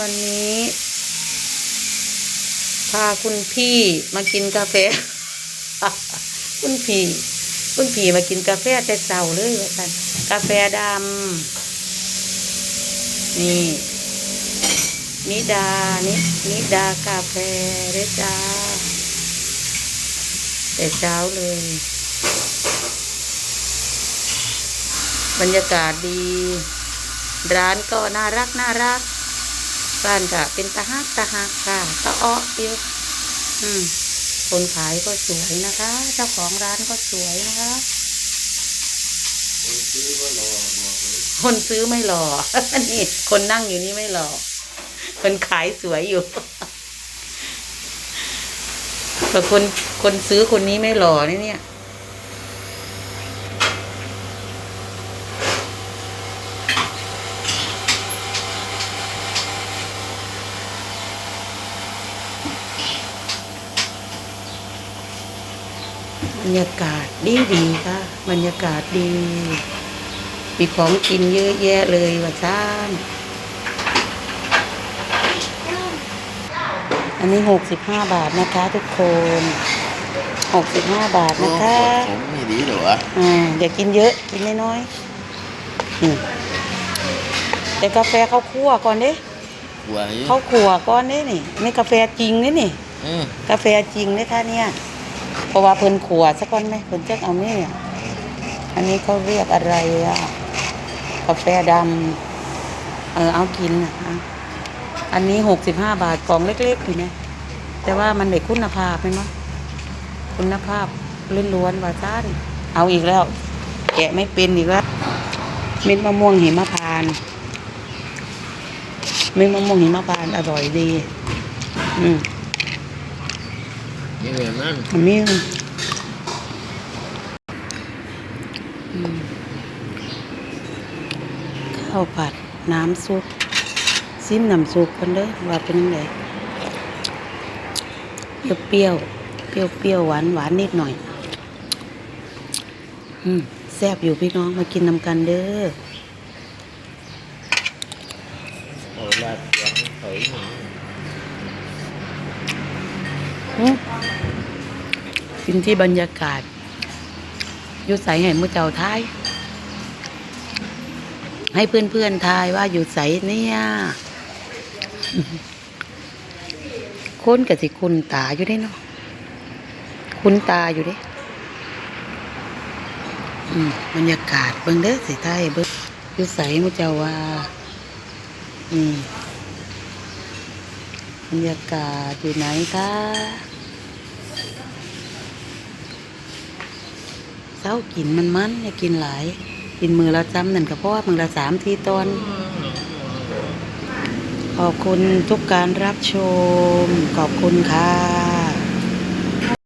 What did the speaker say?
วันนี้ พาคุณพี่มากินกาแฟ คุณพี่คุณพี่มากินกาแฟแต่เช้าเลยว่าสันกาแฟดำนี่นิดานินิดากาแฟเด้อจ้าแต่เช้าเลย บรรยากาศดี ร้านก็น่ารักน่ารัก ร้านก็เป็นตะฮักตะฮักค่ะตะอ้อเดียวอืมคนขายก็สวยนะคะ เจ้าของร้านก็สวยนะคะ คนซื้อไม่หล่อนี่คนนั่งอยู่นี่ไม่หล่อคนขายสวยอยู่แต่คนคนซื้อคนนี้ไม่หล่อนี่เนี่ย บรรยากาศดีดีค่ะ บรรยากาศดี มีของกินเยอะแยะเลยว่าซ่านอันนี้หกสิบห้าบาทนะคะทุกคนหกสิบห้าบาทนะคะผมไม่ดีหรออ่าอย่ากินเยอะกินน้อยๆนี่แต่กาแฟเขาคั่วก่อนเด้กลัวอยู่เขาขั่วก่อนเด้นี่นี่กาแฟจริงนี่นี่อืมกาแฟจริงเลยค่ะเนี่ย เพราะว่าเพิ่นขัวสักก้อนไหมเพิ่นจะเอานี่เนี่ยอันนี้เขาเรียกอะไรอะกาแฟดำเออเอากินนะอะอันนี้หกสิบห้าบาทกล่องเล็กๆอยู่เนี่ยแต่ว่ามันได้คุณภาพไหมมั้งคุณภาพล้วนๆว่าซ่านเอาอีกแล้ว แกะไม่เป็นอีกแล้วเม็ดมะม่วงหิมะพานเม็ดมะม่วงหิมะพานอร่อยดี อืม ยังไงมันอันนี้อืมข้าวผัดน้ำซุปซิมน้ำซุปกันเด้อว่าเป็นยังไงเปรี้ยวๆเปรี้ยวเปรี้ยวๆหวานหวานนิดหน่อย อืมแซ่บอยู่พี่น้องมากินนำกันเด้อเอาลา กินที่บรรยากาศอยู่ใสให้มือเจ้าท้าย ให้เพื่อนๆทายว่าอยู่ใสเนี่ยคนกับสิคุณตาอยู่ได้เนาะคุณตาอยู่ด้บรรยากาศเบิ่งเด้อสิไทยเบิ่งอยู่ใสมือเจ้าว่านี่บ รรยากาศอยู่ไหนคะเศร้ากินมันมันอย่ากินหลาย กินมือละจำนั่นก็เพราะว่ามือละสามทีตอน ขอบคุณทุกการรับชม ขอบคุณค่ะ